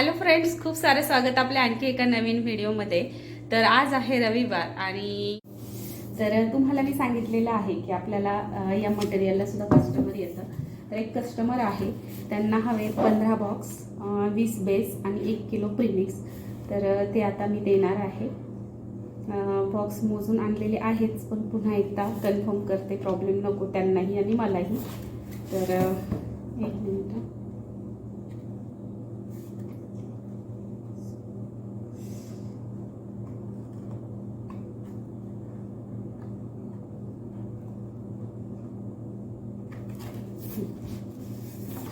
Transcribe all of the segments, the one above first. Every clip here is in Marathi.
हॅलो फ्रेंड्स खूप सारं स्वागत आपल्या आणखी एका नवीन व्हिडिओमध्ये. तर आज आहे रविवार आणि तर तुम्हाला मी सांगितलेलं आहे की आपल्याला या मटेरियलला सुद्धा कस्टमर येतं. तर एक कस्टमर आहे त्यांना हवे पंधरा बॉक्स वीस बेस आणि एक किलो प्रिमिक्स तर ते आता मी देणार आहे. बॉक्स मोजून आणलेले आहेच पण पुन्हा एकदा कन्फर्म करते प्रॉब्लेम नको त्यांनाही आणि मलाही. तर एक मिनिट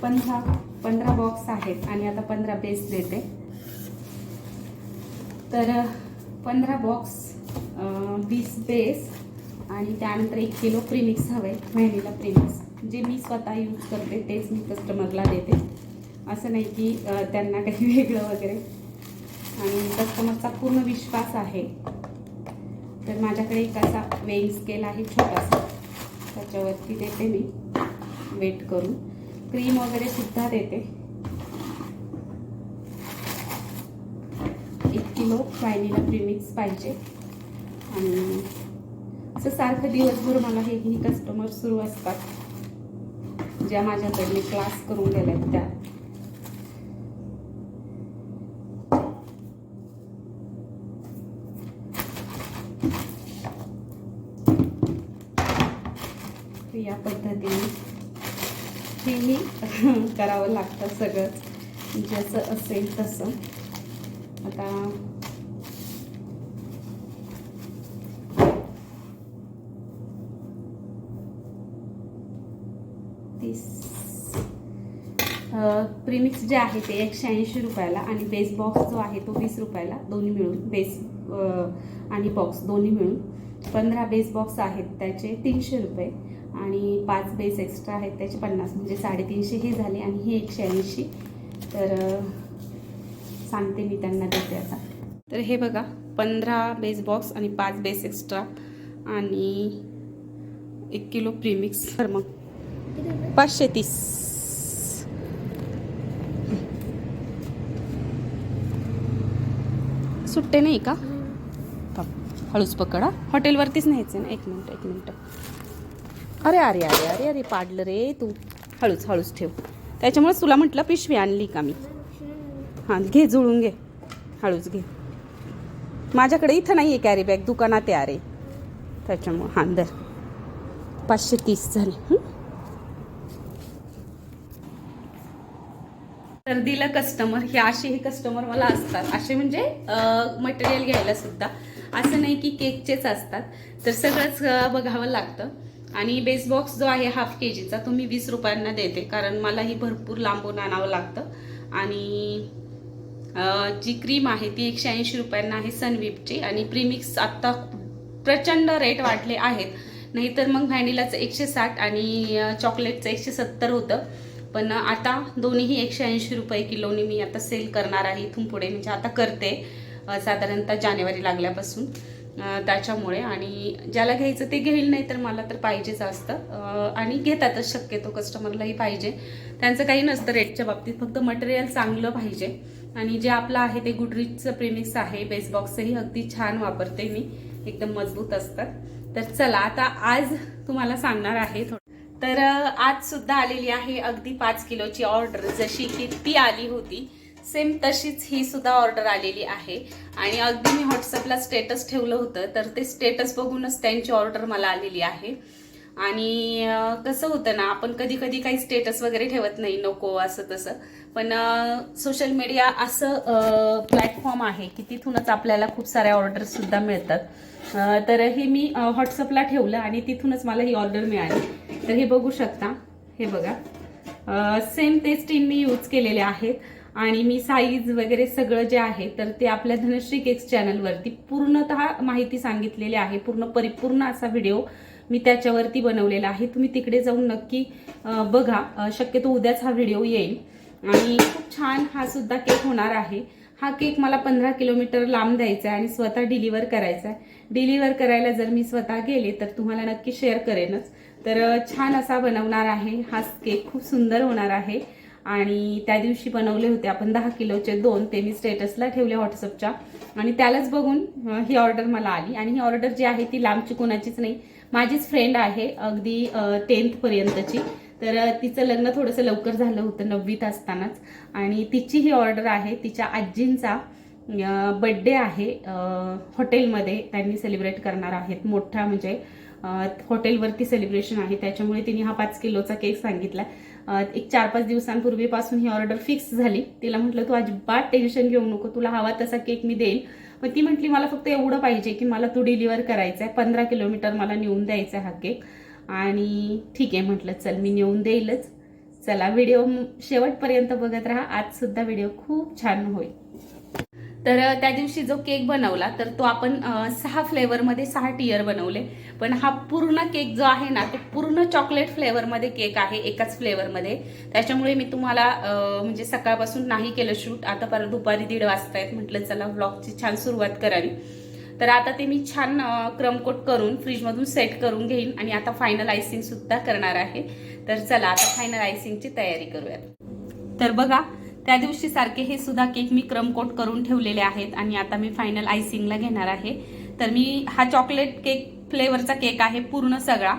पंधरा पंधरा बॉक्स आहेत आणि आता पंधरा बेस देते. तर पंधरा बॉक्स वीस बेस आणि त्यानंतर एक किलो प्रीमिक्स हवे व्हॅनिला प्रीमिक्स जे मी स्वतः यूज करते तेच मी कस्टमरला देते. असं नाही की त्यांना काही वेगळं वगैरे. आणि कस्टमरचा पूर्ण विश्वास आहे. तर माझ्याकडे एक असा वेईंग स्केल आहे छोटासा. त्याच्यावरती देते मी. वेट करून क्रीम वगैरे सुद्धा देते. एक किलो व्हॅनिला प्रीमिक्स पाहिजे. आणि असं सारखं दिवसभर मला हे ही कस्टमर सुरू असतात. ज्या माझ्याकडे क्लास करून गेल्या त्या. या पद्धतीने हेही करावं लागतं सगळंच जसं असेल तसं. आता तीस. प्रीमिक्स जे आहे ते एकशे ऐंशी रुपयाला आणि बेस बॉक्स जो आहे तो वीस रुपयाला दोन्ही मिळून बेस आणि बॉक्स दोन्ही मिळून. पंधरा बेस बॉक्स आहेत त्याचे तीनशे रुपये आणि पाच बेस एक्स्ट्रा आहेत त्याचे पन्नास म्हणजे साडेतीनशे हे झाले आणि हे एकशे ऐंशी. तर सांगते मी त्यांना देते आता तर हे बघा पंधरा बेस बॉक्स आणि पाच बेस एक्स्ट्रा आणि एक किलो प्रीमिक्स तर मग पाचशे तीस. सुट्टे नाही का? हळूच पकडा. हॉटेलवरतीच न्यायचं ना? एक मिनटं एक मिनटं. अरे अरे अरे अरे अरे पाडलं रे तू. हळूच हळूच ठेव. त्याच्यामुळेच तुला म्हटलं पिशवी आणली का मी? हां घे जुळून घे. हळूच घे. माझ्याकडे इथं नाही आहे कॅरी बॅग दुकानात आहे अरे. त्याच्यामुळं हां दर. पाचशे तीस झाले. तर दिलं कस्टमर हे असेही कस्टमर मला असतात. असे म्हणजे मटेरियल घ्यायला सुद्धा. असं नाही की केकचेच असतात. तर सगळंच बघावं लागतं. आणि बेस बॉक्स जो आहे हाफ के जीचा तो मी वीस रुपयांना देते. कारण मलाही भरपूर लांबून आणावं लागतं. आणि जी क्रीम आहे ती एकशे ऐंशी रुपयांना आहे सनविपची आणि प्रीमिक्स आत्ता प्रचंड रेट वाढले आहेत. नाहीतर मग व्हॅनिलाचं एकशे साठ आणि चॉकलेटचं एकशे सत्तर होतं. पण आता दोन्हीही एकशे ऐंशी रुपये किलोनी मी आता सेल करणार आहे इथून पुढे. म्हणजे आता करते साधारणतः जानेवारी लागल्यापासून. त्याच्यामुळे आणि ज्याला घ्यायचं ते घेईल नाही तर मला तर पाहिजेच असतं. आणि घेतातच शक्यतो कस्टमरलाही पाहिजे. त्यांचं काही नसतं रेटच्या बाबतीत फक्त मटेरियल चांगलं पाहिजे. आणि जे आपलं आहे ते गुडरीजचं प्रेमिक्स आहे बेस बॉक्सही अगदी छान वापरते मी. एकदम मजबूत असतात. तर चला आता आज तुम्हाला सांगणार आहे थोडं तर आज सुद्धा आलेली आहे अगदी पाच किलोची ऑर्डर. जशी की ती आली होती सेम तशीच ही सुद्धा ऑर्डर आलेली आहे. आणि अगदी मी व्हॉट्सअपला स्टेटस ठेवलं होतं तर ते स्टेटस बघूनच त्यांची ऑर्डर मला आलेली आहे. आणि कसं होतं ना आपण कधी कधी काही स्टेटस वगैरे ठेवत नाही नको असं तसं. पण सोशल मीडिया असं प्लॅटफॉर्म आहे की तिथूनच आपल्याला खूप साऱ्या ऑर्डरसुद्धा मिळतात. तर हे मी व्हॉट्सअपला ठेवलं आणि तिथूनच मला ही ऑर्डर मिळाली. तर हे बघू शकता. हे बघा. सेम तेच टीम मी यूज केलेले आहेत. आणि मी साईज वगैरे सगळं जे आहे तर ते आपल्या धनश्री केक्स चॅनलवरती पूर्णतः माहिती सांगितलेली आहे. पूर्ण परिपूर्ण असा व्हिडिओ मी त्याच्यावरती बनवलेला आहे. तुम्ही तिकडे जाऊन नक्की बघा. शक्यतो उद्याच हा व्हिडिओ येईल. आणि खूप छान हा सुद्धा केक होणार आहे. हा केक मला पंधरा किलोमीटर लांब द्यायचा आहे आणि स्वतः डिलिव्हर करायचा आहे. डिलिव्हर करायला जर मी स्वतः गेले तर तुम्हाला नक्की शेअर करेनच. तर छान असा बनवणार आहे. हा केक खूप सुंदर होणार आहे. आणि त्या दिवशी बनवले होते आपण दहा किलोचे दोन ते मी स्टेटसला ठेवले व्हॉट्सअपच्या आणि त्यालाच बघून ही ऑर्डर मला आली. आणि ही ऑर्डर जी आहे ती लांबची कोणाचीच नाही. माझीच फ्रेंड आहे अगदी टेन्थपर्यंतची तर तिचं लग्न थोडंसं लवकर झालं होतं नववीत असतानाच. आणि तिची ही ऑर्डर आहे तिच्या आजींचा बड्डे आहे हॉटेलमध्ये त्यांनी सेलिब्रेट करणार आहेत. मोठा म्हणजे हॉटेलवरती सेलिब्रेशन आहे. त्याच्यामुळे तिने हा पाच किलोचा केक सांगितला. एक चार पाच दिवसांपूर्वीपासून ही ऑर्डर फिक्स झाली. तिला म्हटलं तू अजिबात टेन्शन घेऊ नको. तुला हवा तसा केक मी देईल. पण ती म्हटली मला फक्त एवढं पाहिजे की मला तू डिलिव्हर करायचा आहे पंधरा किलोमीटर मला नेऊन द्यायचा आहे हा केक आणि ठीक आहे म्हटलं चल मी नेऊन देईलच. चला व्हिडिओ शेवटपर्यंत बघत राहा. आजसुद्धा व्हिडिओ खूप छान होईल. तर त्या दिवशी जो केक बनवला तर तो आपण सहा फ्लेवरमध्ये सहा टियर बनवले. पण हा पूर्ण केक जो आहे ना तो पूर्ण चॉकलेट फ्लेवरमध्ये केक आहे एकाच फ्लेवरमध्ये त्याच्यामुळे मी तुम्हाला म्हणजे सकाळपासून नाही केलं शूट आता परत दुपारी दीड वाजता आहेत. म्हटलं चला व्लॉगची छान सुरुवात करावी. तर आता ते मी छान क्रमकोट करून फ्रीजमधून सेट करून घेईन आणि आता फायनल आयसिंग सुद्धा करणार आहे. तर चला आता फायनल आयसिंगची तयारी करूयात. तर बघा त्या दिवशी सारखे हे सुद्धा केक मी क्रमकोट करून ठेवलेले आहेत आणि आता मी फायनल आयसिंगला घेणार आहे. तर मी हा चॉकलेट केक फ्लेवरचा केक आहे पूर्ण सगळा.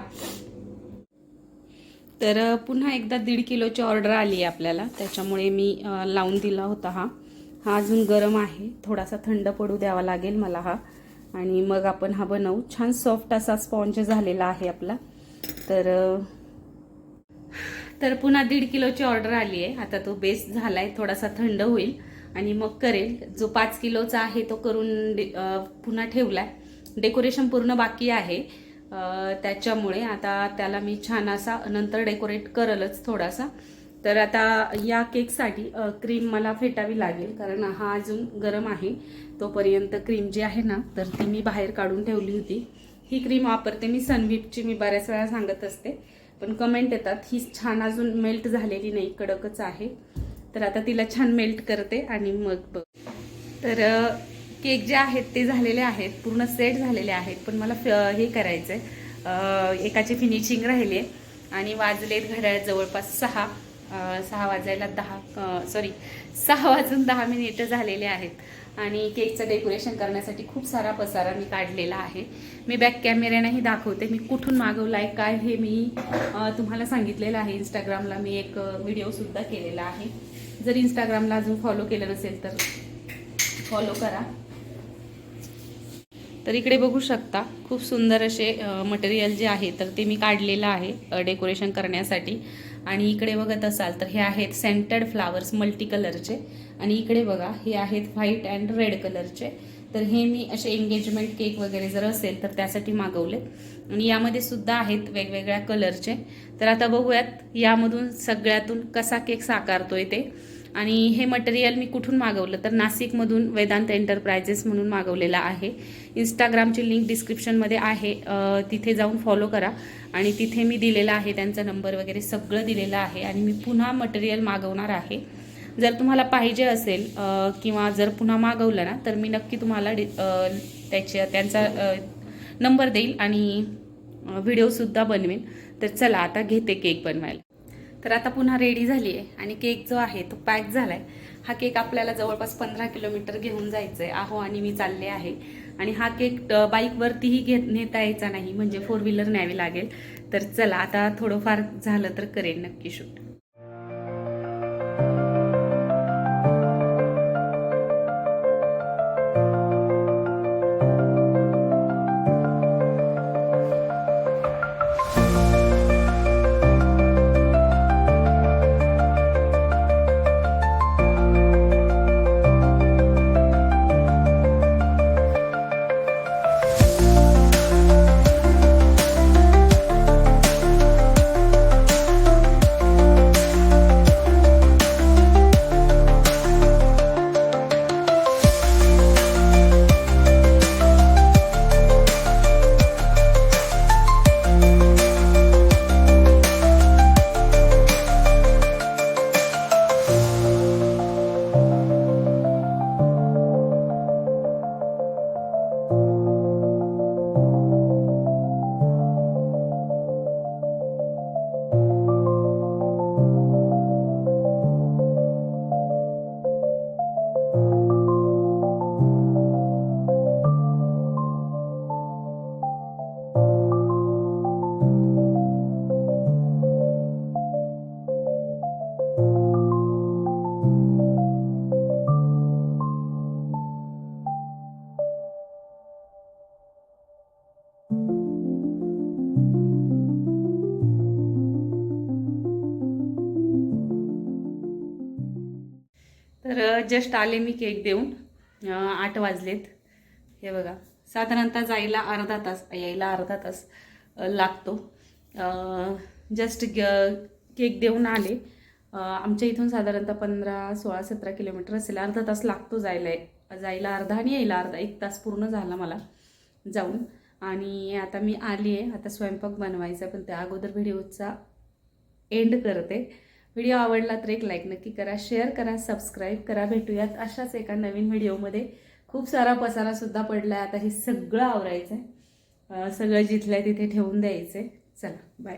तर पुन्हा एकदा दीड किलोची ऑर्डर आली आहे आपल्याला. त्याच्यामुळे मी लावून दिला होता हा. हा अजून गरम आहे. थोडासा थंड पडू द्यावा लागेल मला हा. आणि मग आपण हा बनवू. छान सॉफ्ट असा स्पॉन्ज झालेला आहे आपला. तर तर पुन्हा दीड किलोची ऑर्डर आली आहे. आता तो बेस झाला आहे थोडासा थंड होईल आणि मग करेल. जो पाच किलोचा आहे तो करून डे- ठेवला आहे डेकोरेशन पूर्ण बाकी आहे. त्याच्यामुळे आता त्याला मी छान असा नंतर डेकोरेट करलच थोडासा. तर आता या केकसाठी क्रीम मला फेटावी लागेल. कारण हा अजून गरम आहे. तोपर्यंत क्रीम जी आहे ना तर ती मी बाहेर काढून ठेवली होती. ही क्रीम वापरते मी सनविपची मी बऱ्याच वेळा सांगत असते. पण कमेंट येतात. ही छान अजून मेल्ट झालेली नाही कडकच आहे. तर आता तिला छान मेल्ट करते आणि मग बघ. तर केक जे आहेत ते झालेले आहेत. पूर्ण सेट झालेले आहेत. पण मला फ- हे करायचं आहे एकाची फिनिशिंग राहिली आहे. आणि वाजलेत घड्याळ जवळपास सहा. सहा वाजायला दहा सॉरी सहा वाजून दहा मिनिटं झालेले आहेत. आणि केकचं डेकोरेशन करण्यासाठी खूप सारा पसारा मी काढलेला आहे. मी बॅक कॅमेऱ्यानंही दाखवते. मी कुठून मागवला आहे काय हे मी तुम्हाला सांगितलेलं आहे. इंस्टाग्रामला मी एक व्हिडिओसुद्धा केलेला आहे. जर इंस्टाग्रामला अजून फॉलो केलं नसेल तर फॉलो करा. तर इकडे बघू शकता खूप सुंदर असे मटेरियल जे आहे तर ते मी काढलेलं आहे डेकोरेशन करण्यासाठी. आणि इकडे बघत असाल तर हे आहेत सेंटेड फ्लावर्स मल्टी कलरचे आणि इकडे बघा हे आहेत व्हाईट अँड रेड कलरचे तर हे मी असे एंगेजमेंट केक वगैरे जर असेल तर त्यासाठी मागवले. आणि यामध्ये सुद्धा आहेत वेगवेगळ्या कलरचे तर आता बघूयात यामधून सगळ्यातून कसा केक साकारतोय ते. आणि हे मटेरियल मी कुठून मागवलं? तर नाशिकमधून वेदांत एंटरप्राइजेस म्हणून मागवलेलं आहे. इंस्टाग्रामची लिंक डिस्क्रिप्शनमध्ये आहे. तिथे जाऊन फॉलो करा. आणि तिथे मी दिलेला आहे त्यांचा नंबर वगैरे सगळं दिलेलं आहे. आणि मी पुन्हा मटेरियल मागवणार आहे. जर तुम्हाला पाहिजे असेल किंवा जर पुन्हा मागवलं ना तर मी नक्की तुम्हाला डि त्याच्या त्यांचा नंबर देईल आणि व्हिडिओसुद्धा बनवेन. तर चला आता घेते केक बनवायला. तर आता पुन्हा रेडी झाली आहे. आणि केक जो आहे तो पॅक झाला आहे हा केक आपल्याला जवळपास पंधरा किलोमीटर घेऊन जायचं आहे आहो आणि मी चालले आहे. आणि हा केक बाईकवरतीही घेत नेता यायचा नाही. म्हणजे फोर व्हीलर न्यावी लागेल. तर चला आता थोडंफार झालं तर करेन नक्की शूट जस्ट आले मी केक देऊन. आठ वाजलेत. हे बघा साधारणतः जायला अर्धा तास यायला अर्धा तास लागतो. जस्ट ग केक देऊन आले. आमच्या इथून साधारणतः पंधरा सोळा सतरा किलोमीटर असेल. अर्धा तास लागतो जायला. जायला अर्धा आणि यायला अर्धा. एक तास पूर्ण झाला मला जाऊन. आणि आता मी आली आहे. आता स्वयंपाक बनवायचा पण त्या अगोदर व्हिडिओचा एंड करते. व्हिडिओ आवडला तर एक लाईक नक्की करा शेअर करा सबस्क्राईब करा. भेटूयात अशाच एका नवीन व्हिडिओमध्ये खूप सारा पसारासुद्धा पडला आहे आता हे सगळं आवरायचं आहे सगळं जिथलं आहे तिथे ठेवून द्यायचं आहे चला बाय